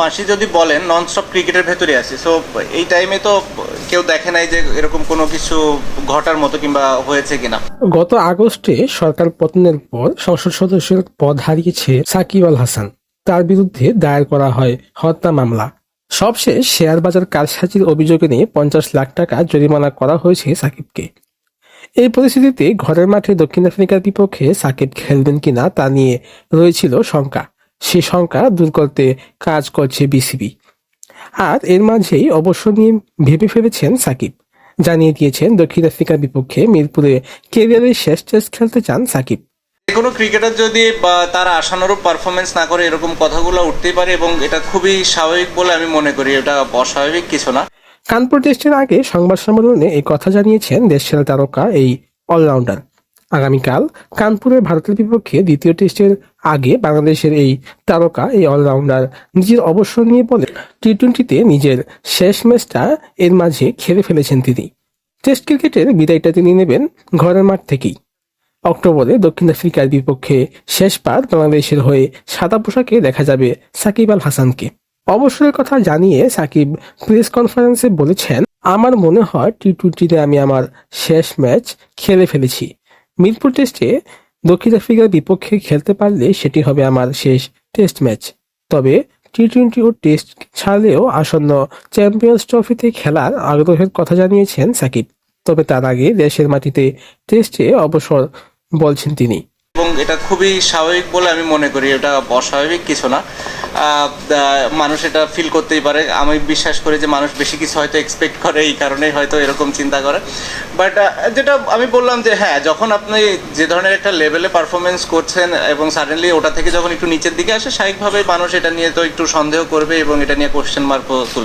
মাসই যদি বলেন নন স্টপ ক্রিকেটের ভেতরে আছি। সো এই টাইমে তো কেউ দেখে নাই যে এরকম কোনো কিছু ঘটার মতো কিংবা হয়েছে কিনা। গত আগস্টে সরকার পতনের পর সংসদ সদস্যের পদ হারিয়েছে সাকিব আল হাসান। তার বিরুদ্ধে দায়ের করা হয় হত্যা মামলা। সবশেষ শেয়ার বাজার কারসাজির অভিযোগে নিয়ে পঞ্চাশ লাখ টাকা জরিমানা করা হয়েছে সাকিবকে। এই পরিস্থিতিতে ঘরের মাঠে দক্ষিণ আফ্রিকার বিপক্ষে সাকিব খেলবেন কিনা তা নিয়ে রয়েছিল শঙ্কা। সে শঙ্কা দূর করতে কাজ করছে বিসিবি। আর এর মাঝেই অবসর নিয়ে ভেবে ফেলেছেন সাকিব। জানিয়ে দিয়েছেন দক্ষিণ আফ্রিকার বিপক্ষে মিরপুরে কেরিয়ারের শেষ টেস্ট খেলতে চান সাকিব। কোনো ক্রিকেটার যদি বা তারা আশানুরূপ পারফরমেন্স না করে এরকম কথাগুলো উঠতেই পারে এবং এটা খুবই স্বাভাবিক বলে আমি মনে করি এটা অস্বাভাবিক কিছু না। কানপুর টেস্টের আগে সংবাদ সম্মেলনে এই কথা জানিয়েছেন দেশের তারকা এই অলরাউন্ডার আগামীকাল কানপুরের ভারতের বিপক্ষে দ্বিতীয় টেস্টের আগে বাংলাদেশের এই তারকা, এই অলরাউন্ডার নিজের অবসর নিয়ে বলে টি টোয়েন্টিতে নিজের শেষ ম্যাচটা এর মাঝে খেলে ফেলেছেন তিনি। টেস্ট ক্রিকেটের বিদায়টা তিনি নেবেন ঘরের মাঠ থেকেই। অক্টোবরে দক্ষিণ আফ্রিকার বিপক্ষে শেষবার বাংলাদেশের হয়ে সাদা পোশাকে দেখা যাবে সাকিব আল হাসানকে। অবসরের কথা জানিয়ে সাকিব প্রেস কনফারেন্সে বলেছেন, আমার মনে হয় টি টোয়েন্টিতে আমি আমার শেষ ম্যাচ খেলে ফেলেছি। মিরপুর টেস্টে দক্ষিণ আফ্রিকার বিপক্ষে খেলতে পারলে সেটি হবে আমার শেষ টেস্ট ম্যাচ তবে টি টোয়েন্টি ও টেস্ট ছাড়লেও আসন্ন চ্যাম্পিয়ন্স ট্রফিতে খেলার আগ্রহের কথা জানিয়েছেন সাকিব। তবে তার আগে দেশের মাটিতে টেস্টে অবসর বলছেন তিনি। এবং এটা খুবই স্বাভাবিক বলে আমি মনে করি, এটা অস্বাভাবিক কিছু না। মানুষ এটা ফিল করতেই পারে। আমি বিশ্বাস করি যে মানুষ বেশি কিছু হয়তো এক্সপেক্ট করে, এই কারণেই হয়তো এরকম চিন্তা করে। বাট যেটা আমি বললাম যে হ্যাঁ যখন আপনি যে ধরনের একটা লেভেলে পারফরমেন্স করছেন এবং সাডেনলি ওটা থেকে যখন একটু নিচের দিকে আসে, স্বাভাবিকভাবেই মানুষ এটা নিয়ে তো একটু সন্দেহ করবে এবং এটা নিয়ে কোশ্চেন মার্কও তুলবে।